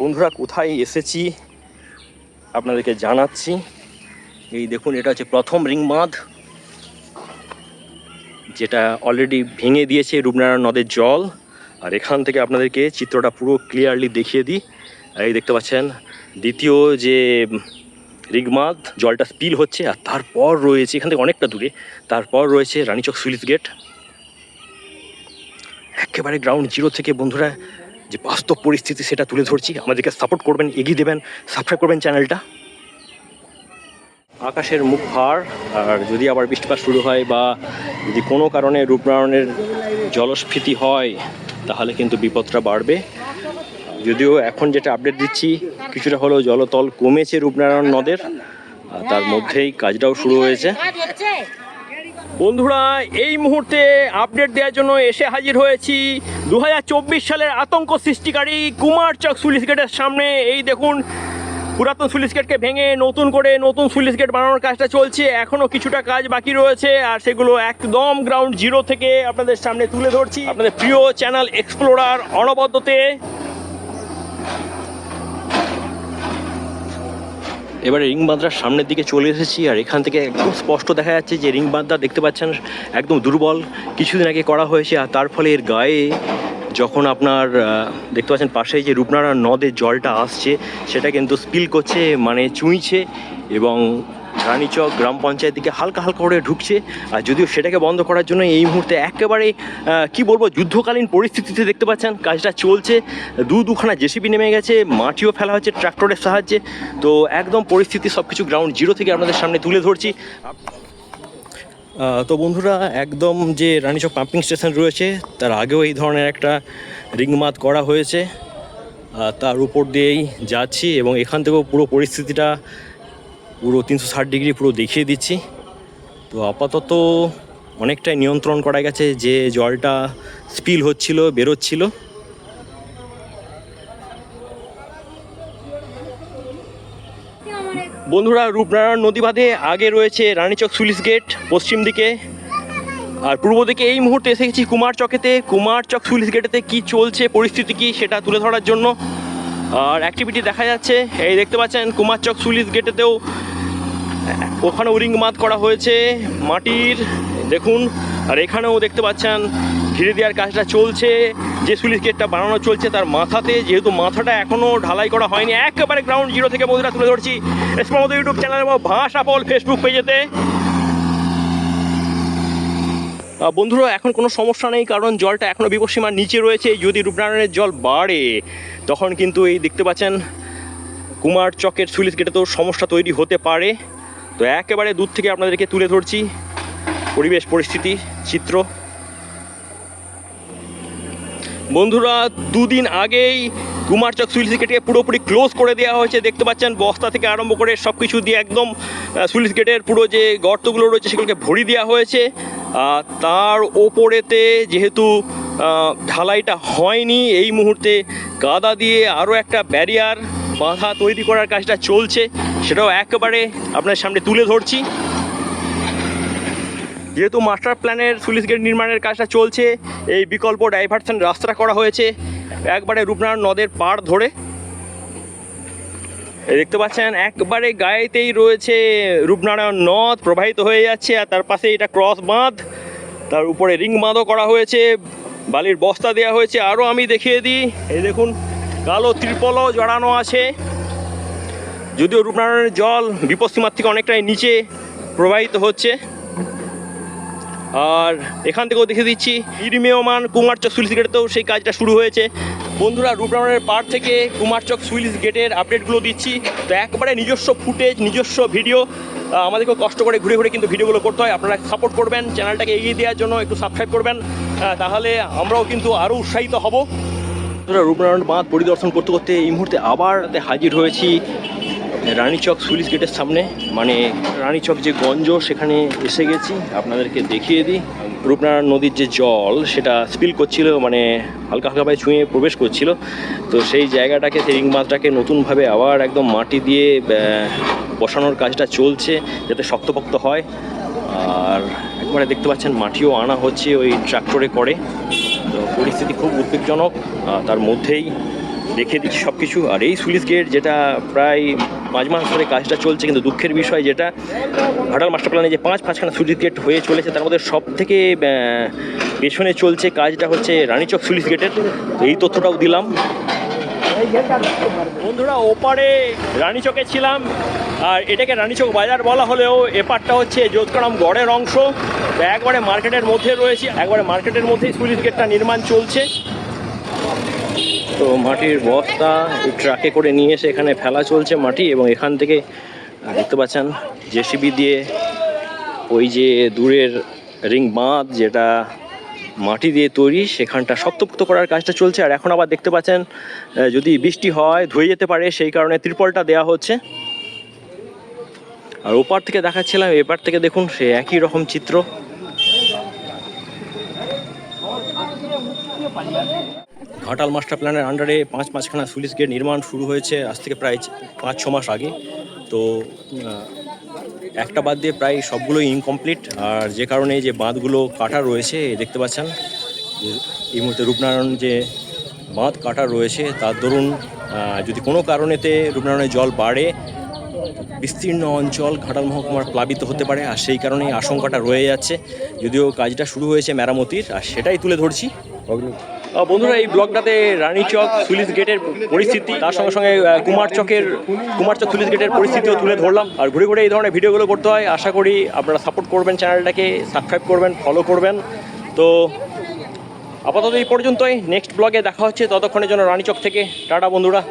বন্ধুরা, কোথায় এসেছি আপনাদেরকে জানাচ্ছি। এই দেখুন, এটা হচ্ছে প্রথম রিং বাঁধ, যেটা অলরেডি ভেঙে দিয়েছে রূপনারায়ণ নদের জল। আর এখান থেকে আপনাদেরকে চিত্রটা পুরো ক্লিয়ারলি দেখিয়ে দিই। এই দেখতে পাচ্ছেন, দ্বিতীয় যে রিগমাদ জলটা স্পিল হচ্ছে, আর তারপর রয়েছে, এখান থেকে অনেকটা দূরে, তারপর রয়েছে রানীচক সুইচ গেট। একেবারে গ্রাউন্ড জিরো থেকে বন্ধুরা যে বাস্তব পরিস্থিতি সেটা তুলে ধরছি। আমাদেরকে সাপোর্ট করবেন, এগিয়ে দেবেন সাবস্ক্রাইব করবেন চ্যানেলটা আকাশের মুখ ভার, আর যদি আবার বৃষ্টিপাত শুরু হয় বা যদি কোনো কারণে রূপনারায়ণের জলস্ফীতি হয়, তাহলে কিন্তু বিপদটা বাড়বে। যদিও এখন যেটা আপডেট দিচ্ছি, কিছুটা হলেও জলতল কমেছে রূপনারায়ণ নদের তার মধ্যেই কাজটাও শুরু হয়েছে। বন্ধুরা, এই মুহূর্তে আপডেট দেওয়ার জন্য এসে হাজির হয়েছি। দু হাজার চব্বিশ সালের আতঙ্ক সৃষ্টিকারী কুমার চক সুইচ গেটের সামনে। এই দেখুন, পুরাতন সুইচ গেটকে ভেঙে নতুন করে নতুন সুইচ গেট বানানোর কাজটা চলছে। এখনও কিছুটা কাজ বাকি রয়েছে, আর সেগুলো একদম গ্রাউন্ড জিরো থেকে আপনাদের সামনে তুলে ধরছি। আপনাদের প্রিয় চ্যানেল এক্সপ্লোরার অনবদ্যতে। এবারে রিং বাঁধার সামনের দিকে চলে এসেছি আর এখান থেকে একদম স্পষ্ট দেখা যাচ্ছে যে রিং বাঁধা দেখতে পাচ্ছেন একদম দুর্বল। কিছুদিন আগে করা হয়েছে আর তার ফলে এর গায়ে যখন আপনার দেখতে পাচ্ছেন পাশে যে রূপনারায়ণ নদের জলটা আসছে, সেটা কিন্তু স্পিল করছে মানে চুঁইছে এবং রানীচক গ্রাম পঞ্চায়েত দিকে হালকা হালকা করে ঢুকছে। আর যদিও সেটাকে বন্ধ করার জন্য এই মুহূর্তে একেবারে কি বলব, যুদ্ধকালীন পরিস্থিতিতে দেখতে পাচ্ছেন, কাজটা চলছে। দু দুখানা জেসিবি নেমে গেছে, মাটিও ফেলা হচ্ছে ট্রাক্টরের সাহায্যে। তো একদম পরিস্থিতি সব কিছু গ্রাউন্ড জিরো থেকে আপনাদের সামনে তুলে ধরছি। তো বন্ধুরা, একদম যে রানীচক পাম্পিং স্টেশন রয়েছে, তার আগেও এই ধরনের একটা রিংমাত করা হয়েছে। তার উপর দিয়েই যাচ্ছি এবং এখান থেকেও পুরো পরিস্থিতিটা পুরো তিনশো ষাট ডিগ্রি পুরো দেখিয়ে দিচ্ছি। তো আপাতত অনেকটাই নিয়ন্ত্রণ করা গেছে যে জলটা স্পিল হচ্ছিল, বেরোচ্ছিল। বন্ধুরা, রূপনারায়ণ নদী বাঁধে আগে রয়েছে রানীচক সুলিশ গেট পশ্চিম দিকে। আর পূর্ব দিকে এই মুহূর্তে এসে গেছি কুমার চকেতে। কুমার চক সুলিশ গেটেতে কী চলছে, পরিস্থিতি কী সেটা তুলে ধরার জন্য। আর অ্যাক্টিভিটি দেখা যাচ্ছে, এই দেখতে পাচ্ছেন কুমার চক সুইচ গেটেতেও ওখানেও রিং মাত করা হয়েছে, মাটির, দেখুন, আর এখানেও দেখতে পাচ্ছেন, ঘিরে দেওয়ার কাজটা চলছে, যে সুইচ গেটটা বানানো চলছে তার মাথাতে, যেহেতু মাথাটা এখনও ঢালাই করা হয়নি, একেবারে গ্রাউন্ড জিরো থেকে বন্ধুরা তুলে ধরছি, এসপা মতো ইউটিউব চ্যানেল এবং ভাষা পল ফেসবুক পেজেতে বন্ধুরা, এখন কোনো সমস্যা নেই, কারণ জলটা এখনও বিপসীমার নিচে রয়েছে, যদি রূপনারায়ণের জল বাড়ে, তখন কিন্তু এই দেখতে পাচ্ছেন, কুমার চকের সুইচ গেটে তো সমস্যা তৈরি হতে পারে। তো একেবারে দূর থেকে আপনাদেরকে তুলে ধরছি পরিবেশ পরিস্থিতি, চিত্র। বন্ধুরা, দুদিন আগেই কুমারচক সুইচ গেটকে পুরোপুরি ক্লোজ করে দেওয়া হয়েছে। দেখতে পাচ্ছেন, বস্তা থেকে আরম্ভ করে সব কিছু দিয়ে একদম সুইচ গেটের পুরো যে গর্তগুলো রয়েছে, সেগুলোকে ভরি দেওয়া হয়েছে। তার ওপরেতে যেহেতু ঢালাইটা হয়নি, এই মুহূর্তে কাদা দিয়ে আরও একটা ব্যারিয়ার বাধা তৈরি করার কাজটা চলছে। সেটাও একেবারে আপনার সামনে তুলে ধরছি। যেহেতু মাস্টার প্ল্যানের সুইচ গেট নির্মাণের কাজটা চলছে, এই বিকল্প ডাইভারশন রাস্তা করা হয়েছে, একবারে রূপনারায়ণ নদের পাড় ধরে। দেখতে পাচ্ছেন, একবারে গায়েতেই রয়েছে রূপনারায়ণ নদ, প্রবাহিত হয়ে যাচ্ছে, আর তার পাশে এটা ক্রস বাঁধ, তার উপরে রিং বাঁধও করা হয়েছে, বালির বস্তা দেওয়া হয়েছে। আরও আমি দেখিয়ে দিই, এই দেখুন, কালো ত্রিপলও জড়ানো আছে। যদিও রূপনারায়ণের জল বিপদসীমার থেকে অনেকটাই নিচে প্রবাহিত হচ্ছে। আর এখান থেকেও দেখে দিচ্ছি ইরিমেয়মান কুমারচক সুইচ গেটেতেও সেই কাজটা শুরু হয়েছে। বন্ধুরা রূপনারায়ণের পার থেকে কুমারচক সুইচ গেটের আপডেটগুলো দিচ্ছি। তো একবারে নিজস্ব ফুটেজ নিজস্ব ভিডিও। আহ, আমাদেরকেও কষ্ট করে ঘুরে ঘুরে কিন্তু ভিডিওগুলো করতে হয়। আপনারা সাপোর্ট করবেন চ্যানেলটাকে এগিয়ে দেওয়ার জন্য একটু সাবস্ক্রাইব করবেন। তাহলে আমরাও কিন্তু আরও উৎসাহিত হব। রূপনারায়ণ বাঁধ পরিদর্শন করতে করতে এই মুহূর্তে আবার হাজির হয়েছি। রানীচক সুইচ গেটের সামনে মানে রানীচক যে গঞ্জ, সেখানে এসে গেছি। আপনাদেরকে দেখিয়ে দিই। রূপনারায়ণ নদীর যে জল, সেটা স্পিল করছিল মানে হালকা হালকাভাবে ছুঁয়ে প্রবেশ করছিল। তো সেই জায়গাটাকে সেই রিং মাছটাকে নতুনভাবে আবার একদম মাটি দিয়ে বসানোর কাজটা চলছে, যাতে শক্তপোক্ত হয়। আর একবারে দেখতে পাচ্ছেন, মাটিও আনা হচ্ছে ওই ট্রাক্টরে করে। তো পরিস্থিতি খুব উদ্বেগজনক। তার মধ্যেই দেখিয়ে দিচ্ছি সব কিছু আর এই সুইচ গেট যেটা প্রায় পাঁচ মাস ধরে কাজটা চলছে, কিন্তু দুঃখের বিষয় যেটা, ঘাটাল মাস্টার প্ল্যানে যে পাঁচ, পাঁচখানা সুইচ গেট হয়ে চলেছে, তার মধ্যে সব থেকে পেছনে চলছে কাজটা হচ্ছে রানীচক সুইচ গেটের এই তথ্যটাও দিলাম। বন্ধুরা, ওপারে রানীচকে ছিলাম, আর এটাকে রানীচক বাজার বলা হলেও এপারটা হচ্ছে যোধকারাম গড়ের অংশ। একবারে মার্কেটের মধ্যে রয়েছে, একবারে মার্কেটের মধ্যেই সুইচ গেটটা নির্মাণ চলছে। তো মাটির বস্তা ট্রাকে করে নিয়ে এসে এখানে ফেলা চলছে মাটি এবং এখান থেকে দেখতে পাচ্ছেন জেসিবি দিয়ে ওই যে দূরের রিং বাঁধ যেটা মাটি দিয়ে তৈরি, সেখানটা শক্তপোক্ত করার কাজটা চলছে। আর এখন আবার দেখতে পাচ্ছেন যদি বৃষ্টি হয়, ধুয়ে যেতে পারে, সেই কারণে ত্রিপলটা দেওয়া হচ্ছে। আর ওপার থেকে দেখাচ্ছিলাম, এপার থেকে দেখুন, সে একই রকম চিত্র। ঘাটাল মাস্টার প্ল্যানের আন্ডারে পাঁচ পাঁচখানা সুইচ গেট নির্মাণ শুরু হয়েছে, আজ থেকে প্রায় পাঁচ, ছ মাস আগে। তো একটা বাদ দিয়ে প্রায় সবগুলোই ইনকমপ্লিট আর যে কারণে যে বাঁধগুলো কাটা রয়েছে দেখতে পাচ্ছেন এই মুহূর্তে রূপনারায়ণ যে বাঁধ কাটা রয়েছে, তার দরুন যদি কোনো কারণেতে রূপনারায়ণের জল বাড়ে বিস্তীর্ণ অঞ্চল ঘাটাল মহকুমার প্লাবিত হতে পারে আর সেই কারণেই আশঙ্কাটা রয়ে যাচ্ছে। যদিও কাজটা শুরু হয়েছে মেরামতির আর সেটাই তুলে ধরছি। বন্ধুরা এই ব্লগটাতে রানীচক সুইচ গেটের পরিস্থিতি তার সঙ্গে সঙ্গে আহ, কুমার চক সুইচ গেটের পরিস্থিতিও তুলে ধরলাম। আর ঘুরে ঘুরে এই ধরনের ভিডিওগুলো করতে হয়। আশা করি আপনারা সাপোর্ট করবেন চ্যানেলটাকে সাবস্ক্রাইব করবেন ফলো করবেন। তো আপাতত এই পর্যন্তই। নেক্সট ব্লগে দেখা হচ্ছে। ততক্ষণের জন্য রানীচক থেকে। টাটা বন্ধুরা।